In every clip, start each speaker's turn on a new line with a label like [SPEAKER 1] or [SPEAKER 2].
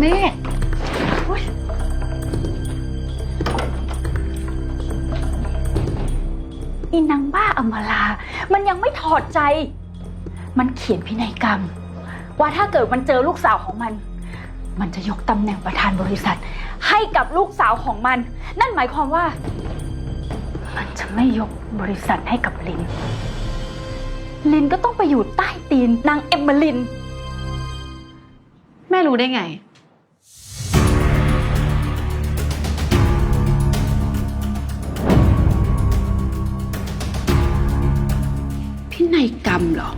[SPEAKER 1] แม่
[SPEAKER 2] อีนางบ้าอำมาลา มันยังไม่ถอดใจ มันเขียนพินัยกรรม ว่าถ้าเกิดมันเจอลูกสาวของมัน มันจะยกตำแหน่งประธานบริษัท ให้กับลูกสาวของมัน นั่นหมายความว่า มันจะไม่ยกบริษัทให้กับลิน ลินก็ต้องไปอยู่ใต้ตีนนางเอมเมลิน
[SPEAKER 1] แม่รู้ได้ไง
[SPEAKER 3] นัยกรรมเหรอ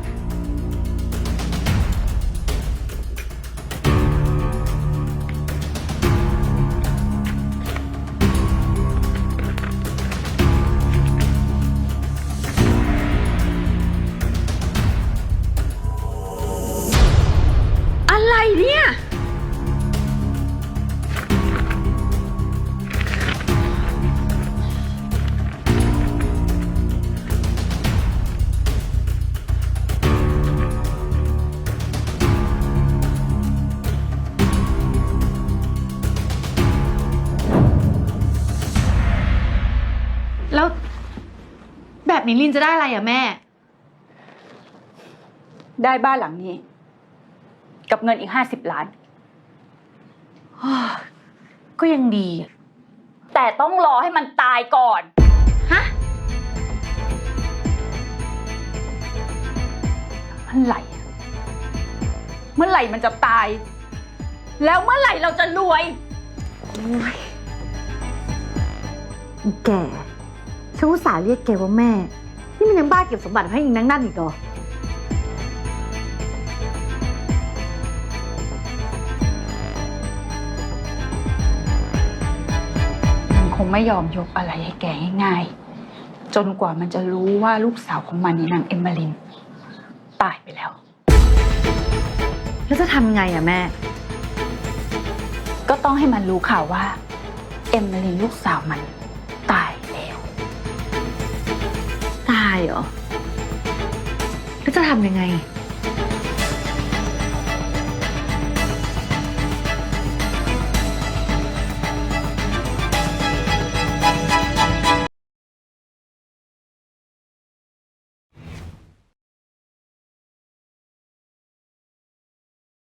[SPEAKER 1] แล้ว แบบนี้ลินจะได้อะไรอะแม่
[SPEAKER 2] ได้บ้านหลังนี้ กับเงินอีกห้าสิบล้าน
[SPEAKER 1] ก็ยังดี
[SPEAKER 2] แต่ต้องรอให้มันตายก่อน
[SPEAKER 1] ฮะ
[SPEAKER 2] เมื่อไหร่อะเมื่อไหร่มันจะตาย แล้วเมื่อไหร่เราจะรวย
[SPEAKER 4] อีแก่ ฉันอุตส่าห์เรียกแกว่าแม่นี่มันยังบ้าเก็บสมบัติให้อีกนั่งนั่นอีกเหรอ
[SPEAKER 2] มันคงไม่ยอมยกอะไรให้แกง่ายๆจนกว่ามันจะรู้ว่าลูกสาวของมันนี่นางเอมมาลิน ตายไปแล้ว
[SPEAKER 4] แล้วจะทำไงอะแม่
[SPEAKER 2] ก็ต้องให้มันรู้ข่าวว่า เอมมาลินลูกสาวมันตายแล้ว
[SPEAKER 4] ตายเหรอ แล้วจะทำยังไง